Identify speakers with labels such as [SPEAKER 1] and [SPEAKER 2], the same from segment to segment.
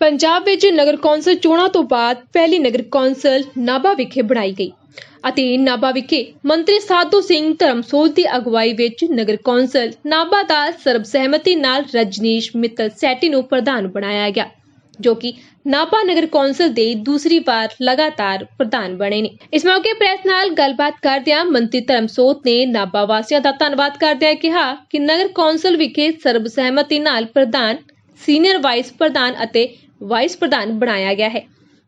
[SPEAKER 1] ਪੰਜਾਬ ਵਿੱਚ ਨਗਰ ਕੌਂਸਲ ਚੋਣਾਂ ਤੋਂ ਬਾਅਦ ਪਹਿਲੀ ਨਗਰ ਕੌਂਸਲ ਨਾਭਾ ਵਿਖੇ ਬਣਾਈ ਗਈ। ਅਤੇ ਨਾਭਾ ਵਿਖੇ ਮੰਤਰੀ ਸਾਧੂ ਸਿੰਘ ਧਰਮਸੋਤ ਦੀ ਅਗਵਾਈ ਵਿੱਚ ਨਗਰ ਕੌਂਸਲ ਨਾਭਾ ਦਾ ਸਰਬਸਹਿਮਤੀ ਨਾਲ ਰਜਨੀਸ਼ ਮਿੱਤਲ ਸੈਟੀ ਨੂੰ ਪ੍ਰਧਾਨ ਬਣਾਇਆ ਗਿਆ, ਜੋ ਕਿ ਨਾਭਾ ਨਗਰ ਕੌਂਸਲ ਦੇ ਦੂਸਰੀ ਵਾਰ ਲਗਾਤਾਰ ਪ੍ਰਧਾਨ ਬਣੇ ਨੇ। ਇਸ ਮੌਕੇ ਪ੍ਰੈਸ ਨਾਲ ਗੱਲਬਾਤ ਕਰਦਿਆਂ ਮੰਤਰੀ ਧਰਮਸੋਤ ਨੇ ਨਾਭਾ ਵਾਸੀਆਂ ਦਾ ਧੰਨਵਾਦ ਕਰਦਿਆਂ ਕਿਹਾ ਕਿ ਨਗਰ ਕੌਂਸਲ ਵਿਖੇ ਸਰਬਸਹਿਮਤੀ ਨਾਲ ਪ੍ਰਧਾਨ, ਸੀਨੀਅਰ ਵਾਈਸ ਪ੍ਰਧਾਨ ਅਤੇ ਵਾਈਸ ਪ੍ਰਧਾਨ ਬਣਾਇਆ ਗਿਆ ਹੈ,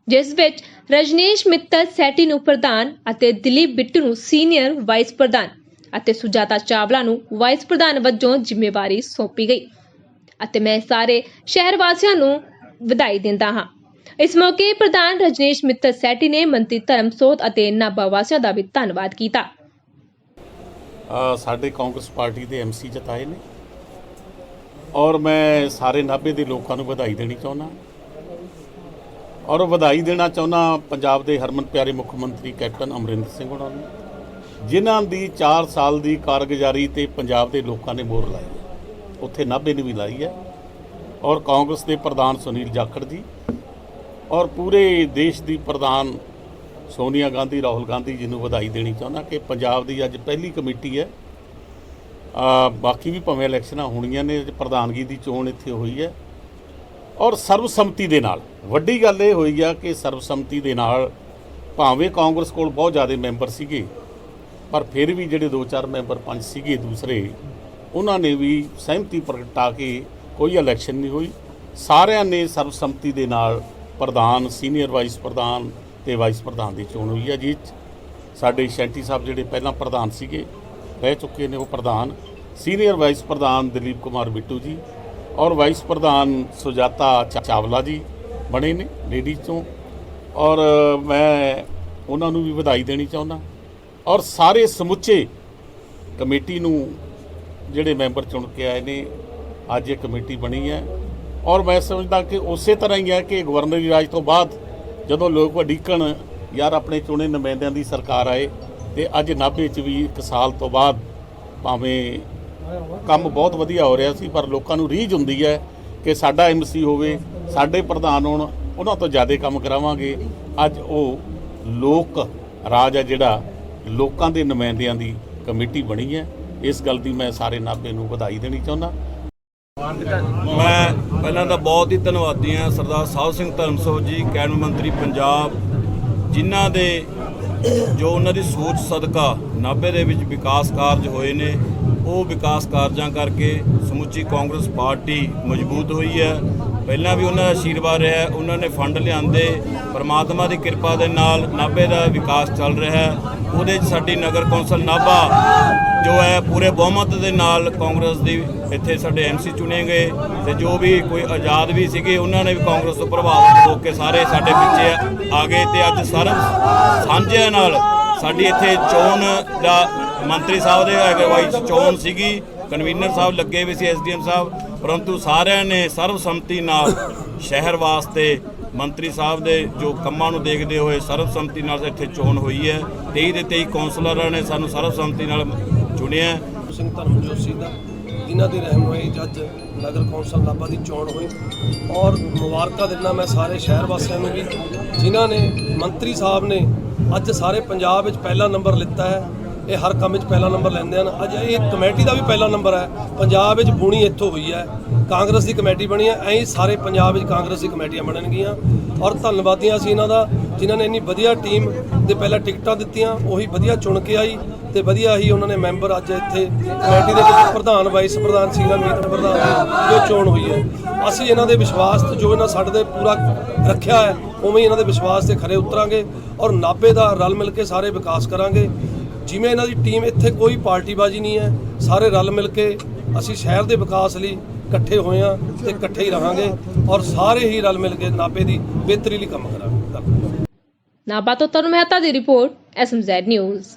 [SPEAKER 1] ਜਿਸ ਵਿੱਚ ਰਜਨੀਸ਼ ਮਿੱਤਲ ਸੈਟੀ ਨੂੰ ਪ੍ਰਧਾਨ ਅਤੇ ਦਿਲੀਪ ਬਿੱਟੂ ਨੂੰ ਸੀਨੀਅਰ ਵਾਈਸ ਪ੍ਰਧਾਨ ਅਤੇ ਸੁਜਾਤਾ ਚਾਵਲਾ ਨੂੰ ਵਾਈਸ ਪ੍ਰਧਾਨ ਵਜੋਂ ਜ਼ਿੰਮੇਵਾਰੀ ਸੌਂਪੀ ਗਈ। ਅਤੇ ਮੈਂ ਸਾਰੇ ਸ਼ਹਿਰ ਵਾਸੀਆਂ ਨੂੰ ਵਧਾਈ ਦਿੰਦਾ ਹਾਂ। ਇਸ ਮੌਕੇ ਪ੍ਰਧਾਨ ਰਜਨੀਸ਼ ਮਿੱਤਲ ਸੈਟੀ ਨੇ ਮੰਤਰੀ ਧਰਮਸੋਤ ਅਤੇ ਨਾਭਾ ਵਾਸੀਆਂ ਦਾ ਵੀ ਧੰਨਵਾਦ ਕੀਤਾ।
[SPEAKER 2] ਸਾਡੇ ਕਾਂਗਰਸ ਪਾਰਟੀ ਦੇ ਐਮਸੀ ਜਿਤਾਏ ਨੇ। ਔਰ ਮੈਂ ਸਾਰੇ ਨਾਭੇ ਦੇ ਲੋਕਾਂ ਨੂੰ ਵਧਾਈ ਦੇਣੀ ਚਾਹੁੰਦਾ। ਔਰ ਵਧਾਈ ਦੇਣਾ ਚਾਹੁੰਦਾ ਪੰਜਾਬ ਦੇ ਹਰਮਨ ਪਿਆਰੇ ਮੁੱਖ ਮੰਤਰੀ ਕੈਪਟਨ ਅਮਰਿੰਦਰ ਸਿੰਘ ਉਹਨਾਂ ਨੂੰ, ਜਿਨ੍ਹਾਂ ਦੀ 4 ਸਾਲ ਦੀ ਕਾਰਗੁਜ਼ਾਰੀ ਤੇ ਪੰਜਾਬ ਦੇ ਲੋਕਾਂ ਨੇ ਮੋਹਰ ਲਾਈ ਹੈ। ਉੱਥੇ ਨਾਭੇ ਨੇ ਵੀ ਲਾਈ ਹੈ। ਔਰ ਕਾਂਗਰਸ ਦੇ ਪ੍ਰਧਾਨ ਸੁਨੀਲ ਜਾਖੜ ਜੀ ਔਰ ਪੂਰੇ ਦੇਸ਼ ਦੀ ਪ੍ਰਧਾਨ ਸੋਨੀਆ ਗਾਂਧੀ, ਰਾਹੁਲ ਗਾਂਧੀ ਜੀ ਨੂੰ ਵਧਾਈ ਦੇਣੀ ਚਾਹੁੰਦਾ ਕਿ ਪੰਜਾਬ ਦੀ ਅੱਜ ਪਹਿਲੀ ਕਮੇਟੀ ਹੈ। ਆ ਬਾਕੀ ਵੀ ਭਾਵੇਂ ਇਲੈਕਸ਼ਨਾਂ ਹੋਣੀਆਂ ਨੇ, ਪ੍ਰਧਾਨਗੀ ਦੀ ਚੋਣ ਇੱਥੇ ਹੋਈ ਹੈ। ਔਰ ਸਰਬਸੰਮਤੀ ਦੇ ਨਾਲ। ਵੱਡੀ ਗੱਲ ਇਹ ਹੋਈ ਆ ਕਿ ਸਰਬਸੰਮਤੀ ਦੇ ਨਾਲ ਭਾਵੇਂ ਕਾਂਗਰਸ ਕੋਲ ਬਹੁਤ ਜ਼ਿਆਦਾ ਮੈਂਬਰ ਸੀਗੇ, ਪਰ ਫਿਰ ਵੀ ਜਿਹੜੇ 2-4 ਮੈਂਬਰ ਪੰਜ ਸੀਗੇ ਦੂਸਰੇ, ਉਹਨਾਂ ਨੇ ਵੀ ਸਹਿਮਤੀ ਪ੍ਰਗਟਾ ਕੇ ਕੋਈ ਇਲੈਕਸ਼ਨ ਨਹੀਂ ਹੋਈ। ਸਾਰਿਆਂ ਨੇ ਸਰਬਸੰਮਤੀ ਦੇ ਨਾਲ ਪ੍ਰਧਾਨ, ਸੀਨੀਅਰ ਵਾਈਸ ਪ੍ਰਧਾਨ ਤੇ ਵਾਈਸ ਪ੍ਰਧਾਨ ਦੀ ਚੋਣ ਹੋਈ ਹੈ ਜਿਸ 'ਚ ਸਾਡੇ ਸ਼ੈਂਟੀ ਸਾਹਿਬ ਜਿਹੜੇ ਪਹਿਲਾਂ ਪ੍ਰਧਾਨ ਸੀਗੇ, ਰਹਿ ਚੁੱਕੇ ਨੇ ਉਹ ਪ੍ਰਧਾਨ। ਸੀਨੀਅਰ ਵਾਈਸ ਪ੍ਰਧਾਨ ਦਲੀਪ ਕੁਮਾਰ ਬਿੱਟੂ ਜੀ ਔਰ ਵਾਈਸ ਪ੍ਰਧਾਨ ਸੁਜਾਤਾ ਚਾ- ਚਾਵਲਾ ਜੀ ਬਣੇ ਨੇ ਲੇਡੀਜ਼ ਤੋਂ ਔਰ ਮੈਂ ਉਹਨਾਂ ਨੂੰ ਵੀ ਵਧਾਈ ਦੇਣੀ ਚਾਹੁੰਦਾ। ਔਰ ਸਾਰੇ ਸਮੁੱਚੇ ਕਮੇਟੀ ਨੂੰ ਜਿਹੜੇ ਮੈਂਬਰ ਚੁਣ ਕੇ ਆਏ ਨੇ, ਅੱਜ ਇਹ ਕਮੇਟੀ ਬਣੀ ਹੈ। ਔਰ ਮੈਂ ਸਮਝਦਾ ਕਿ ਉਸੇ ਤਰ੍ਹਾਂ ਹੀ ਹੈ ਕਿ ਗਵਰਨਰੀ ਰਾਜ ਤੋਂ ਬਾਅਦ ਜਦੋਂ ਲੋਕ ਵਡੀਕਣ ਯਾਰ ਆਪਣੇ ਚੁਣੇ ਨੁਮਾਇੰਦਿਆਂ ਦੀ ਸਰਕਾਰ ਆਏ ਤੇ ਅੱਜ ਨਾਭੇ 'ਚ ਵੀ ਇੱਕ ਸਾਲ ਤੋਂ ਬਾਅਦ ਭਾਵੇਂ ਕੰਮ ਬਹੁਤ ਵਧੀਆ ਹੋ ਰਿਹਾ ਸੀ, ਪਰ ਲੋਕਾਂ ਨੂੰ ਰੀਝ ਹੁੰਦੀ ਹੈ ਕਿ ਸਾਡਾ ਐਮਸੀ ਹੋਵੇ, ਸਾਡੇ ਪ੍ਰਧਾਨ ਹੋਣ, ਉਹਨਾਂ ਤੋਂ ਜ਼ਿਆਦਾ ਕੰਮ ਕਰਾਵਾਂਗੇ। ਅੱਜ ਉਹ ਲੋਕ ਰਾਜ ਹੈ ਜਿਹੜਾ ਲੋਕਾਂ ਦੇ ਨੁਮਾਇੰਦਿਆਂ ਦੀ ਕਮੇਟੀ ਬਣੀ ਹੈ। ਇਸ ਗੱਲ ਦੀ ਮੈਂ ਸਾਰੇ ਨਾਭੇ ਨੂੰ ਵਧਾਈ ਦੇਣੀ ਚਾਹੁੰਦਾ।
[SPEAKER 3] ਮੈਂ ਪਹਿਲਾਂ ਤਾਂ ਬਹੁਤ ਹੀ ਧੰਨਵਾਦੀ ਹਾਂ ਸਰਦਾਰ ਸਾਹਿਬ ਸਿੰਘ ਧਰਮਸੋਤ ਜੀ, ਕੈਬਨਿਟ ਮੰਤਰੀ ਪੰਜਾਬ, ਜਿਨ੍ਹਾਂ ਦੇ ਜੋ ਉਹਨਾਂ ਦੀ ਸੋਚ ਸਦਕਾ ਨਾਭੇ ਦੇ ਵਿੱਚ ਵਿਕਾਸ ਕਾਰਜ ਹੋਏ ਨੇ ਉਹ ਵਿਕਾਸ ਕਾਰਜਾਂ ਕਰਕੇ ਸਮੁੱਚੀ ਕਾਂਗਰਸ ਪਾਰਟੀ ਮਜ਼ਬੂਤ ਹੋਈ ਹੈ। ਪਹਿਲਾਂ ਵੀ ਉਹਨਾਂ ਦਾ ਆਸ਼ੀਰਵਾਦ ਰਿਹਾ ਉਹਨਾਂ ਨੇ ਫੰਡ ਲਿਆਂਦੇ, ਪਰਮਾਤਮਾ ਦੀ ਕਿਰਪਾ ਦੇ ਨਾਲ ਨਾਭੇ ਦਾ ਵਿਕਾਸ ਚੱਲ ਰਿਹਾ ਹੈ। ਉਹਦੇ 'ਚ ਸਾਡੀ ਨਗਰ ਕੌਂਸਲ ਨਾਭਾ, ਜੋ ਹੈ, ਪੂਰੇ ਬਹੁਮਤ ਦੇ ਨਾਲ ਕਾਂਗਰਸ ਦੀ ਇੱਥੇ ਸਾਡੇ ਐਮਸੀ ਚੁਣੇ ਗਏ ਤੇ ਜੋ ਵੀ ਕੋਈ ਆਜ਼ਾਦ ਵੀ ਸੀਗੇ, ਉਹਨਾਂ ਨੇ ਵੀ ਕਾਂਗਰਸ ਤੋਂ ਪ੍ਰਭਾਵਿਤ ਹੋ ਕੇ ਸਾਰੇ ਸਾਡੇ ਪਿੱਛੇ ਆ ਗਏ ਤੇ ਅੱਜ ਸਰਬ ਸਾਂਝਿਆਂ ਨਾਲ ਸਾਡੀ ਇੱਥੇ ਚੋਣ ਦਾ ਮੰਤਰੀ ਸਾਹਿਬ ਦੇ ਅਗਵਾਈ 'ਚ ਚੋਣ ਸੀਗੀ, ਕਨਵੀਨਰ ਸਾਹਿਬ ਲੱਗੇ ਵੀ ਸੀ, ਐਸਡੀਐਮ ਸਾਹਿਬ। ਪਰੰਤੂ ਸਾਰਿਆਂ ਨੇ ਸਰਬਸੰਮਤੀ ਨਾਲ ਸ਼ਹਿਰ ਵਾਸਤੇ ਮੰਤਰੀ ਸਾਹਿਬ ਦੇ ਜੋ ਕੰਮਾਂ ਨੂੰ ਦੇਖਦੇ ਹੋਏ ਸਰਬਸੰਮਤੀ ਨਾਲ ਇੱਥੇ ਚੋਣ ਹੋਈ ਹੈ। 23 ਦੇ 23 ਕੌਂਸਲਰਾਂ ਨੇ ਸਾਨੂੰ ਸਰਬਸੰਮਤੀ ਨਾਲ ਚੁਣਿਆ। ਹੈ।
[SPEAKER 4] ਸਿੰਘ ਧਰਮਜੋਤ ਸਿੰਘ ਦਾ, ਜਿਨ੍ਹਾਂ ਦੀ ਰਹਿਨੁਮਾਈ ਜੱਜ ਨਗਰ ਕੌਂਸਲ ਨਾਭਾ ਦੀ ਚੋਣ ਹੋਈ। ਔਰ ਮੁਬਾਰਕਾਂ ਦਿੰਦਾ ਮੈਂ ਸਾਰੇ ਸ਼ਹਿਰ ਵਾਸੀਆਂ ਨੂੰ ਵੀ, ਜਿਨ੍ਹਾਂ ਨੇ ਮੰਤਰੀ ਸਾਹਿਬ ਨੇ ਅੱਜ ਸਾਰੇ ਪੰਜਾਬ ਵਿੱਚ ਪਹਿਲਾ ਨੰਬਰ ਲਿੱਤਾ ਹੈ। ਇਹ ਹਰ ਕੰਮ ਵਿੱਚ ਪਹਿਲਾ ਨੰਬਰ ਲੈਂਦੇ ਹਨ। ਅੱਜ ਇਹ ਕਮੇਟੀ ਦਾ ਵੀ ਪਹਿਲਾ ਨੰਬਰ ਹੈ। ਪੰਜਾਬ ਵਿੱਚ ਬੁਣੀ ਇੱਥੋਂ ਹੋਈ ਹੈ। ਕਾਂਗਰਸ ਦੀ ਕਮੇਟੀ ਬਣੀ ਹੈ। ਐਂ ਸਾਰੇ ਪੰਜਾਬ ਵਿੱਚ ਕਾਂਗਰਸ ਦੀ ਕਮੇਟੀਆਂ ਬਣਨਗੀਆਂ। ਔਰ ਧੰਨਵਾਦੀਆਂ ਅਸੀਂ ਇਹਨਾਂ ਦਾ, ਜਿਨ੍ਹਾਂ ਨੇ ਇੰਨੀ ਵਧੀਆ ਟੀਮ ਦੇ ਪਹਿਲਾਂ ਟਿਕਟਾਂ ਦਿੱਤੀਆਂ, ਉਹੀ ਵਧੀਆ ਚੁਣ ਕੇ ਆਈ ਤੇ ਵਧੀਆ ਹੀ ਉਹਨਾਂ ਨੇ ਮੈਂਬਰ ਅੱਜ ਇੱਥੇ ਕਮੇਟੀ ਦੇ ਵਿੱਚ ਪ੍ਰਧਾਨ ਵਾਈਸ ਪ੍ਰਧਾਨ ਸੀਗਾ ਮੀਤ ਪ੍ਰਧਾਨ ਜੋ ਚੋਣ ਹੋਈ ਹੈ। ਅਸੀਂ ਇਹਨਾਂ ਦੇ ਵਿਸ਼ਵਾਸ ਤੇ ਜੋ ਇਹਨਾਂ ਸਾਡੇ ਤੇ ਪੂਰਾ ਰੱਖਿਆ ਹੈ, ਉਵੇਂ ਇਹਨਾਂ ਦੇ ਵਿਸ਼ਵਾਸ ਤੇ ਖਰੇ ਉਤਰਾਂਗੇ ਔਰ ਨਾਭੇ ਦਾ ਰਲ ਮਿਲ ਕੇ ਸਾਰੇ ਵਿਕਾਸ ਕਰਾਂਗੇ। ਜਿਵੇਂ ਇਹਨਾਂ ਦੀ ਟੀਮ ਇੱਥੇ ਕੋਈ ਪਾਰਟੀਬਾਜ਼ੀ ਨਹੀਂ ਹੈ, ਸਾਰੇ ਰਲ ਮਿਲ ਕੇ ਅਸੀਂ ਸ਼ਹਿਰ ਦੇ ਵਿਕਾਸ ਲਈ ਇਕੱਠੇ ਹੋਏ ਹਾਂ ਤੇ ਇਕੱਠੇ ਹੀ ਰਹਾਂਗੇ ਔਰ ਸਾਰੇ ਹੀ ਰਲ ਮਿਲ ਕੇ ਨਾਭੇ ਦੀ ਬਿਹਤਰੀ ਲਈ ਕੰਮ ਕਰਾਂਗੇ। ਧੰਨਵਾਦ।
[SPEAKER 1] ਨਾਭਾ ਤੋਂ ਤਰੁਣ ਮਹਿਤਾ ਦੀ ਰਿਪੋਰਟ ਐਸਐਮਜ਼ੈਡ ਨਿਊਜ਼